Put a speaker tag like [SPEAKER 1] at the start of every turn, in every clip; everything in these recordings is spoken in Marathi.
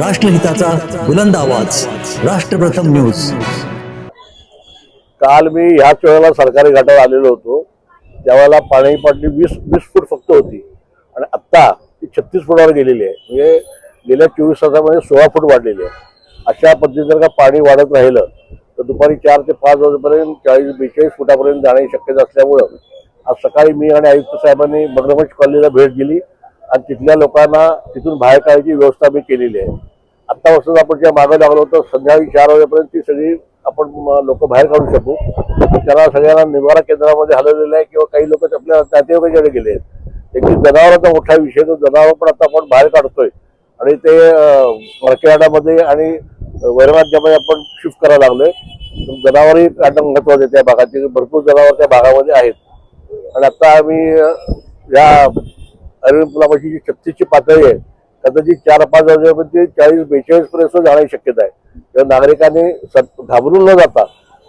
[SPEAKER 1] राष्ट्रहिताचा बुलंद आवाज. राष्ट्रप्रथम न्यूज.
[SPEAKER 2] काल मी ह्याच वेळेला सरकारी घाटावर आलेलो होतो. त्यावेळेला पाणी पाटली वीस वीस फूट फक्त होती. आणि आत्ता ती छत्तीस फुटावर गेलेली आहे. म्हणजे गेल्या चोवीस तासामध्ये सोळा फूट वाढलेली आहे. अशा पद्धतीने जर का पाणी वाढत राहिलं तर दुपारी चार ते पाच वाजेपर्यंत चाळीस बेचाळीस फुटापर्यंत जाण्याची शक्यता असल्यामुळं आज सकाळी मी आणि आयुक्त साहेबांनी मगरमच्छ कॉलनीला भेट दिली. आणि तिथल्या लोकांना तिथून बाहेर काढायची व्यवस्था मी केलेली आहे. आत्तापासून आपण ज्या मागं लागलो होतो संध्याकाळी चार वाजेपर्यंत ती सगळी आपण लोक बाहेर काढू शकू. त्याला सगळ्यांना निवारा केंद्रामध्ये हलवलेलं आहे किंवा काही लोक आपल्या नातेवाईकांकडे गेले आहेत एक जनावरांचा मोठा विषय तो जनावर पण आता आपण बाहेर काढतोय. आणि ते मार्केटामध्ये आणि वैरवाद्यामध्ये आपण शिफ्ट करायला लागलोय. जनावरही काढणं महत्वाचं आहे त्या भागाचे भरपूर जनावर त्या भागामध्ये आहेत. आणि आता आम्ही या अरविंद पुलापाशी जी छत्तीसची पातळी आहे कदाचित चार पाच वाजेपर्यंत चाळीस बेचाळीस पर्यंत जाण्याची शक्यता आहे. तेव्हा नागरिकांनी सत- घाबरून न जाता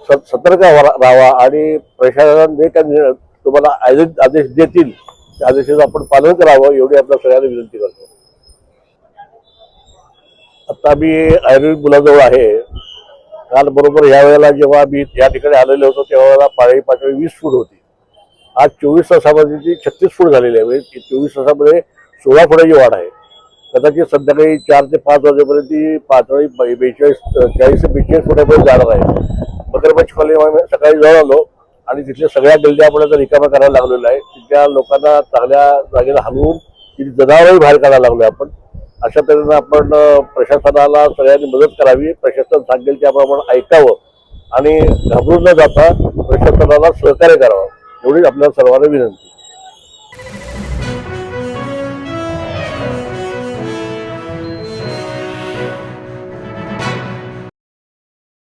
[SPEAKER 2] सत- सतर्क राहावा आणि प्रशासन जे काही तुम्हाला आदेश आदेश देतील त्या आदेशाचं आपण पालन करावं एवढी आपल्या सगळ्यांना विनंती करतो. आता मी आयुर्वेद मुलाजवळ आहे. काल बरोबर ह्या वेळेला जेव्हा मी या ठिकाणी आलेलो होतो तेव्हा पाळी पातळी वीस फूट होती. आज चोवीस तासामध्ये ती छत्तीस फूट झालेली आहे. म्हणजे चोवीस तासामध्ये सोळा फुटाची वाढ आहे. कदाचित संध्याकाळी चार ते पाच वाजेपर्यंत ती पातळी बेचाळीस चाळीस ते बेचाळीस फुटापर्यंत जाणार आहे. बकरबाची कॉलनी सकाळी जाऊन आलो आणि तिथल्या सगळ्या गल्ल्या आपण आता रिकामा करायला लागलेलो आहे. तिथल्या लोकांना चांगल्या जागेला हलवून तिथे जनावरही बाहेर काढायला लागलोय आपण. अशा तऱ्हेनं आपण प्रशासनाला सगळ्यांनी मदत करावी. प्रशासन सांगेल त्याप्रमाणे ऐकावं आणि घाबरून न जाता प्रशासनाला सहकार्य करावं. एवढीच आपल्याला सर्वांना विनंती.